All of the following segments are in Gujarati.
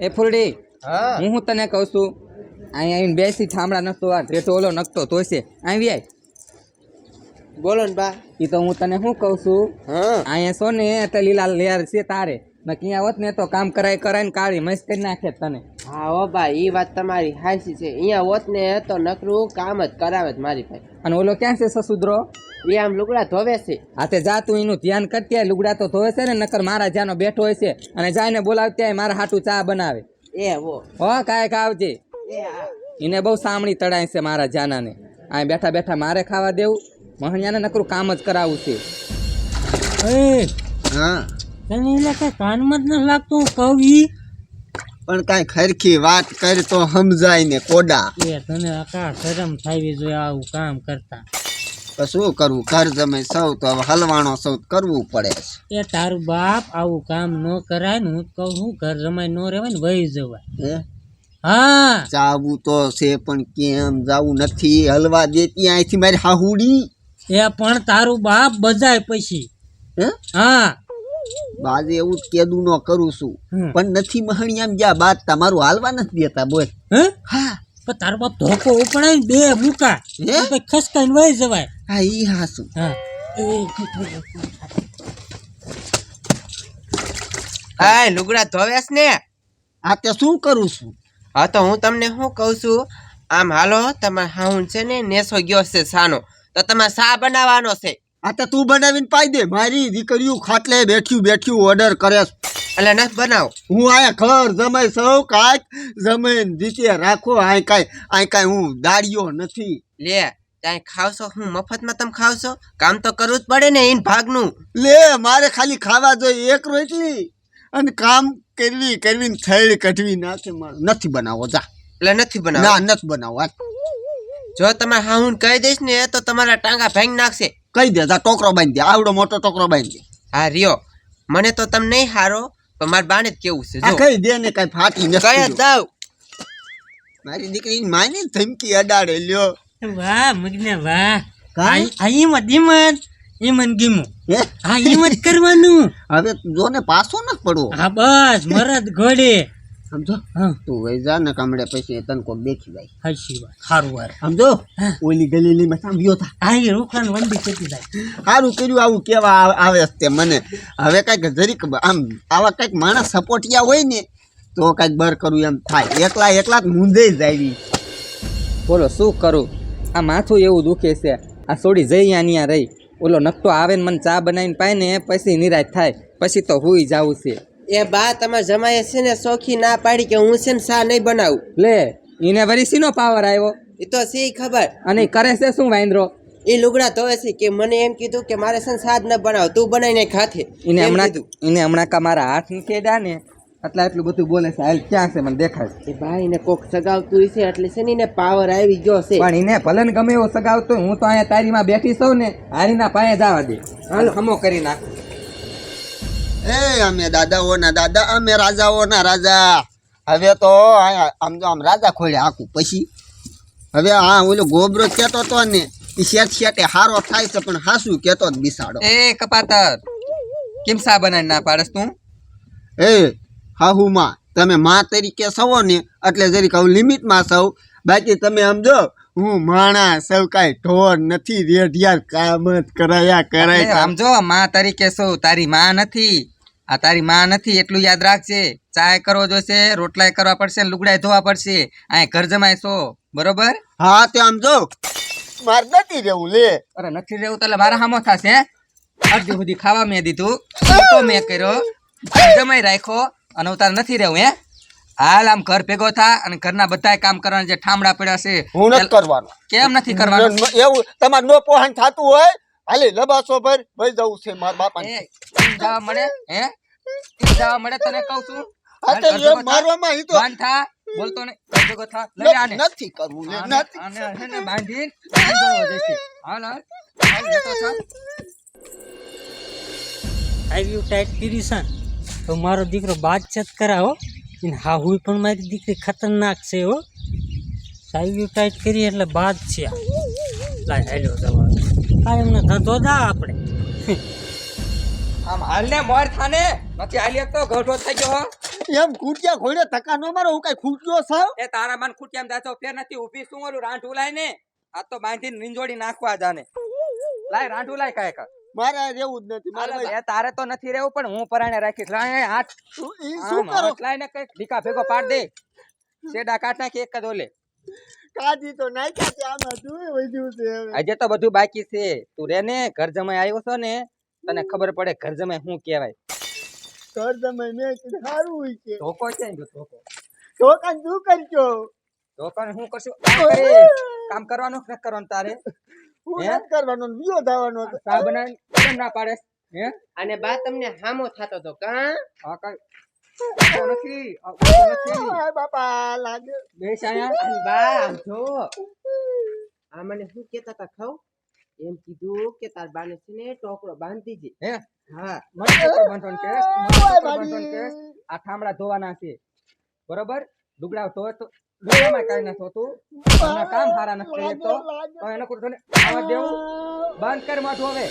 એ ફૂલડી હા. હું તને કહું છું અહીંયા આવીને બેસી થાંભળા નખતો આ રેટો ઓલો નખતો છે. આવી આય. બોલો ને બા. એ તો હું તને શું કહું છું? અહીંયા સો ને એટલે લીલા લેર છે તારે. બાકી આવત ને તો કામ કરાય કરાય ને કાળી મસ્ત કરી નાખે તને. હા ઓ ભાઈ એ વાત તમારી હાસી છે. અહીંયા હોત ને તો નકરું કામ જ કરાવે જ મારી ભાઈ અને ઓલો ક્યાં છે સસુદરો? એ આમ લુગડા ધોવે છે. હા તે જા તું એનું ધ્યાન કરતી આય. લુગડા તો ધોવે છે ને નકર મારા જ્યાંનો બેઠો હોય છે અને જાય બોલાવતી આય મારા હાટું ચા બનાવે. એ હો. હો કાંઈ ખાવજે એને બહુ સામણી તળાય છે મારા જાનાને આ બેઠા બેઠા મારે ખાવા દેવું. મહણિયાને નકરું કામ જ કરાવવું છે. હા. તને એટલે કઈ કાનમાં જ ન લાગતું હું કહું ઈ. પણ કાંઈ ખરખી વાત કર તો સમજાય ને કોડા. એ તને આકા શરમ થાવી જોઈએ આવું કામ કરતા. તો શું કરવું? ઘર જમે સૌ તો હવે હલવાણો સૌ કરવું પડે છે. એ તારું બાપ આવું કામ ન કરાય ને હું કહું હું ઘર રમાય ન રહેવાય ને વહી જવાય. હે? હા. જાવું તો છે પણ કેમ જાવું નથી? હલવા દેતી અહીંથી મારી હાહુડી. એ પણ તારું બાપ બજાય પછી. હા. બાજે એવું જ કેદું ન કરું છું. પણ નથી મહણિયામ જ્યાં બાદ તમારું હાલવા નથી દેતા બોલ. હા? પણ તારો બાપ ધોકો ઉપડાય ને બે મૂકા. હે? પછી વહી જવાય. હા ઈ હાસું હા. હા લુગડા ધોવે ને? આ તે શું કરું છું? હા તો હું તમને શું કહું છું? આમ હાલો તમારે હાઉન છે ને નેસો ગયો છે સાનો. તો તમારે સા બનાવવાનો છે? આ તો તું બનાવીને પાઈ દે. મારી દીકરીઓ ખાટલે બેઠ્યું બેઠ્યું ઓર્ડર કરે એટલે નથી બનાવો. હું આયા ઘર જમાય સૌ કાંઈક જમીન નીચે રાખો આ કાંઈ આય કાંઈ હું દાડીઓ નથી. લે ત્યાં ખાવશો હું મફતમાં તમે ખાવશો? કામ તો કરવું જ પડે ને એન ભાગનું. લે મારે ખાલી ખાવા જોઈએ એક રોટલી. અને કામ કરવી કરવી થેળ કઢવી નાખે મારે. નથી બનાવો જા. એટલે નથી બનાવો. ના નથી બનાવો. જો તમે હા હું કહી દઈશ ને તો તમારા ટાંગા ભાંગી નાખશે. કહી દે જા ટોકરો બાંધી દે આવડો મોટો ટોકરો બાંધી દે. હા રહ્યો. મને તો તમે નહીં હારો પણ મારા બાને જ કેવું છે જો. કહી દે ને કઈ ફાટી કઈ કહી દઉં મારી દીકરી માની ધમકી અડાડે લ્યો. વાહ મગને વાહ. આઈ આ ઈમત ઈમન ગીમું. હે? આ ઈમત કરવાનું. હવે જો ને પાછો ન પડવો. હા બસ મરદ ઘોડે. સમજો? હા. તું વેજા જા ને કામડે પછી તન કોઈ દેખી જાય. હાચી વાત. સારું વાર સમજો? હા. ઓલી ગલીલી માં સાંભળ્યો તા. આ એ રૂખડાને વંડી જાય. સારું કર્યું આવું કેવા આવે- તે મને. હવે કાંઈક જરીક આમ આવા કંઈક માણસ સપોર્ટિયા હોય ને તો કાંઈક બર કરું એમ થાય. એકલા એકલા જ મૂંઝાઈ જાય બોલો શું કરું? આ માથું એવું દુખે છે. આ સોડી જઈ અહીંયા રહી. ઓલો નકટો આવે ને મને ચા બનાવીને પાય ને પછી નિરાશ થાય. પછી તો હુઈ જવું છે. એ બા તમારા જમાએ છે ને સોખી ના પાડી કે હું છે ને સા નહીં બનાવું? લે એને વરી સીનો પાવર આવ્યો? એ તો સી ખબર? અને કરે છે શું વાંદરો? એ લુગડા ધોવે છે કે મને એમ કીધું કે મારે છે ને સાદ ન બનાવ તું બનાવીને ખાતે એને હમણાં. એને હમણાં કા મારા હાથ નીકેડા ને એટલે એટલું બધું બોલે છે હાલ ક્યાં છે મને દેખાય છે. એ ભાઈ ને કોક સગાવતું હશે એટલે છે ને એને પાવર આવી ગયો છે. પણ એને ભલે ગમે એવો સગાવતો હું તો અહીંયા તારીમાં બેઠી સૌ ને હારીના પાયે જવા દે. હાલ હમો કરી નાખ. એ અમે દાદાઓના દાદા અમે રાજાઓના રાજા. હવે તો આમ તો આમ રાજા ખોલે આખું પછી. હવે હા ઓલો ગોબરો કહેતો તો ને એ શેઠ શેઠે હારો થાય છે પણ હાસું કેતો જ બિસાડો. એ કપાતર. કેમ સા બનાવી ના પાડસ તું? એ હાહુમાં તમે માં તરીકે સવો ને એટલે જરીક આવું લિમિટમાં સૌ બાકી તમે સમજો હું માણા સૌ કાંઈ ઢોર નથી રેઢિયાર કામ જ કરાયા કરાય સમજો માં તરીકે સૌ તારી માં નથી. આ તારી માં નથી એટલું યાદ રાખજે. ચાય કરવો જોઈશે રોટલાય કરવા પડશે લુગડાય ધોવા પડશે. આ ઘર જમાય છો. બરોબર? હા તે આમ જો. મારે નથી રહેવું લે. અરે નથી રહેવું તો મારા હામો થશે અડધી સુધી ખાવા મેં દીધું. તો મેં કર્યો. જમાઈ રાખ્યો અને હું તારે નથી રહેવું હે? હાલ આમ ઘર ભેગો થા અને ઘરના બધાય કામ કરવાના જે ઠામડા પડ્યા છે. હું નથી કરવાનો. કેમ નથી કરવાનું? એવું તમારે નો પોહણ થતું હોય હાલે લબાસો ભર ભાઈ જવું છે મારા બાપા જવા મળે હે? જવા મળે તને કહું છું. હા તો ઘર ભેગો થા. મારવામાં ઈ તો બાંધ થા બોલતો નહીં. ઘર થા લઈ આને. નથી કરવું નથી. આને ને બાંધીને બાંધવાનો જશે. હાલ હાલ. હાલ લેતો થા. આવ્યું ટાઈટ કરી છે તો મારો દીકરો બાતચીત કરાવો એને હાહુઈ પણ મારી દીકરી ખતરનાક છે હો. સાઈવ્યુ ટાઈટ કરી એટલે બાદ છે લાય હાલ્યો જવા આ એમને ધંધો દા આપણે. આમ હાલ મોર થાને? નથી હાલી તો ઘોટો થઈ ગયો એમ ખૂટ્યા ઘોડે ધક્કા નો મારો હું કઈ ખૂટ્યો સાવ એ તારા મન એમ જાતો ફેર નથી ઊભી શું ઓલું રાંઠું લાય ને. આ તો બાંધી રીંજોડી નાખવા જાને. લાય રાંઠું લાય કાય કા મારે રહેવું જ નથી મારે તારે તો નથી રહેવું પણ હું પરાણે રાખીશ. લાય હાથ. શું- કરો? લાઈને કઈ ઢીકા ભેગો પાડ દે. શેડા કાટ નાખી એક જ ઓલે. કાઢી તો નાખ્યા છે આમાં શું વધ્યું છે હવે. આજે તો બધું બાકી છે. તું રે ને ઘર જમાઈ આવ્યો છો ને તને ખબર પડે ઘર જમાય શું કહેવાય? ઘર જમાય મેં કીધું સારું હોય છે. ધોકો છે ને ધોકો. દુકાન શું કરજો? ધોકાને શું કરશું? કામ કરવાનું કે કરવાનું તારે? હું કરવાનો વિયો થવાનો સા બનાવીને કેમ ના પાડે? હે? અને બા તમને હામો થાતો તો કા? હા કઈ નથી. નથી. બાપા લાગે. બેસ આયા બા જો. આ મને શું કેતા તા ખાવ એમ કીધું કે તાર બાને છે ને ટોકરો બાંધી દે. હે? હા. મને ટોકર બાંધવાનું કે મને ઓય ટોકર બાંધવાનું કે આ ઠામડા ધોવાના છે. બરોબર? લુગડા ધોવે તો લુગડામાં કાંઈ નથી થતું અને કામ સારા નથી કરીએ તો. તો એને કુછ આવા દેવું? બંધ કર માથું હવે.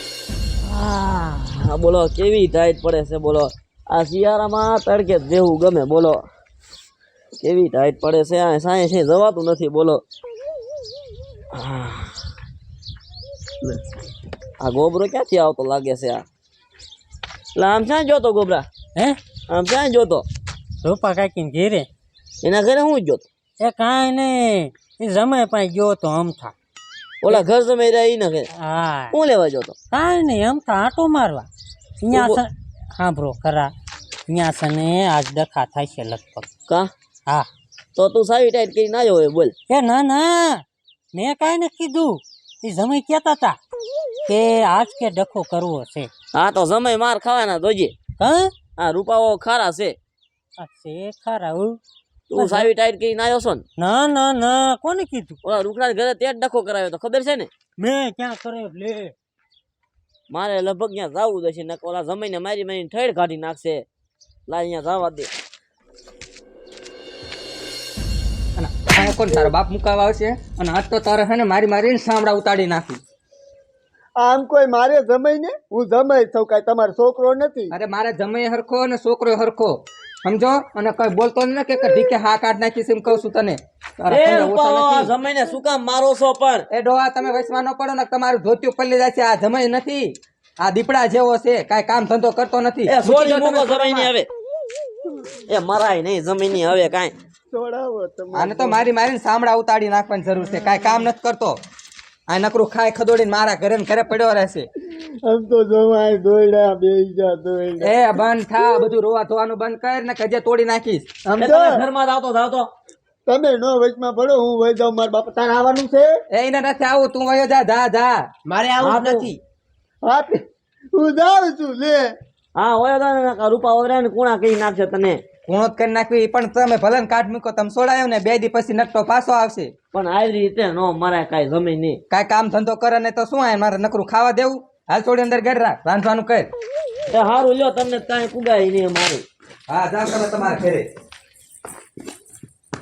હા. બોલો કેવી ટાઈટ પડે છે બોલો. આ શિયાળામાં તડકે જેવું ગમે બોલો. કેવી ટાઈટ પડે છે આ સાંય છે જવાતું નથી બોલો. હા. લે. આ ગોબરો ક્યાંથી આવતો લાગે છે આ? એટલે આમ ક્યાં જોતો ગોબરા? હે? આમ ક્યાં જોતો? રૂપા કાકીને ઘેરે? એના ઘરે હું જોતો? એ કાંઈ નહીં. એ જમાય પાસે ગયો તો અમથા ઓલા ઘર જમે રહ્યા ના ઘરે? હા. હું લેવા જોતો? કાંઈ નહીં અમથા આંટો મારવા. અહીંયા છે સાંભળો ખરા. અહીંયા છે ને આજ ડખા થાય છે લગભગ. કા? હા. તો તું સાવી ટાઈટ કરીને આવ્યો હોય બોલ. એ ના ના. મેં કાંઈ નથી કીધું. એ જમાઈ કહેતા હતા કે આજ કે ડખો કરવો છે. હા તો જમાઈ માર ખાવાના જોજે. હા? આ રૂપાઓ ખારા છે. આ છે ખારા હું. તું સાવી ટાઈટ કરીને આવ્યો છો ને? ના ના ના કોને કીધું? ઓલા રૂકડા ઘરે તે જ ડખો કરાવ્યો તો ખબર છે ને? મેં ક્યાં કર્યો લે. મારે લગભગ ત્યાં જવું જશે નકર ઓલા જમીને મારી મારીને ઠેડ કાઢી નાખશે. લા અહીંયા જવા દે. અને કોણ? તારો બાપ મુકાવા આવશે? અને આજ તો તારે હે ને મારી મારીને સાંભળા ઉતાડી નાખી. આમ કોઈ મારે જમાઈ ને? હું જમાઈ છું કઈ તમારો છોકરો નથી. અરે મારે જમાઈ હરખો અને છોકરો હરખો. સમજો? અને કઈ બોલતો ને કે ઢીકે હા કાઢ નાખીશ એમ કહું છું તને. જમાઈને શું કામ મારો છો પણ? એ ડોહા તમે વૈસમાં ન પડો ને તમારું ધોતિયું પલ્લી જાય છે. આ જમાઈ નથી. આ દીપડા જેવો છે. કઈ કામ ધંધો કરતો નથી. એ સોરી મૂકો. હવે. એ મરાય નહીં જમીની હવે કાંઈ. છોડાવો તમે. આને તો મારી મારીને સાંભળા ઉતાડી નાખવાની જરૂર છે. કાંઈ કામ નથી કરતો. આ નકરું ખાય ખદોડીને મારા ઘરે ને ઘરે પડ્યો રહેશે. આમ તો જમાઈ દોડ્યા બે જા દોડ્યા એ બંધ થા બધું રોવા ધોવાનું બંધ કર ને કજે તોડી નાખીશ. સમજો તમે ઘરમાં જ આવતો તમે નો વચમાં પડો હું વહી જાઉં મારા બાપા તારે આવવાનું છે? એ એને નથી આવું તું વયો જા જા જા. મારે આવું નથી. હા હું જાઉં છું લે. હા હોય તો રૂપા ઓગરા ને કુણા કહી નાખશે તને. કુણો જ કરી નાખવી પણ તમે ભલે કાઢ મૂકો તમે સોડાયો ને બે દી પછી નકટો પાછો આવશે. પણ આવી રીતે નો મારે કાંઈ જમી નહીં. કાંઈ કામ ધંધો કરે ને તો શું આ મારે નકરું ખાવા દેવું? હાલ છોડી અંદર ઘેર રાખ રાંધવાનું કર. હારું લ્યો તમને કાંઈ કુગાય નહીં મારું હા જાઓ તમે તમારા ઘરે.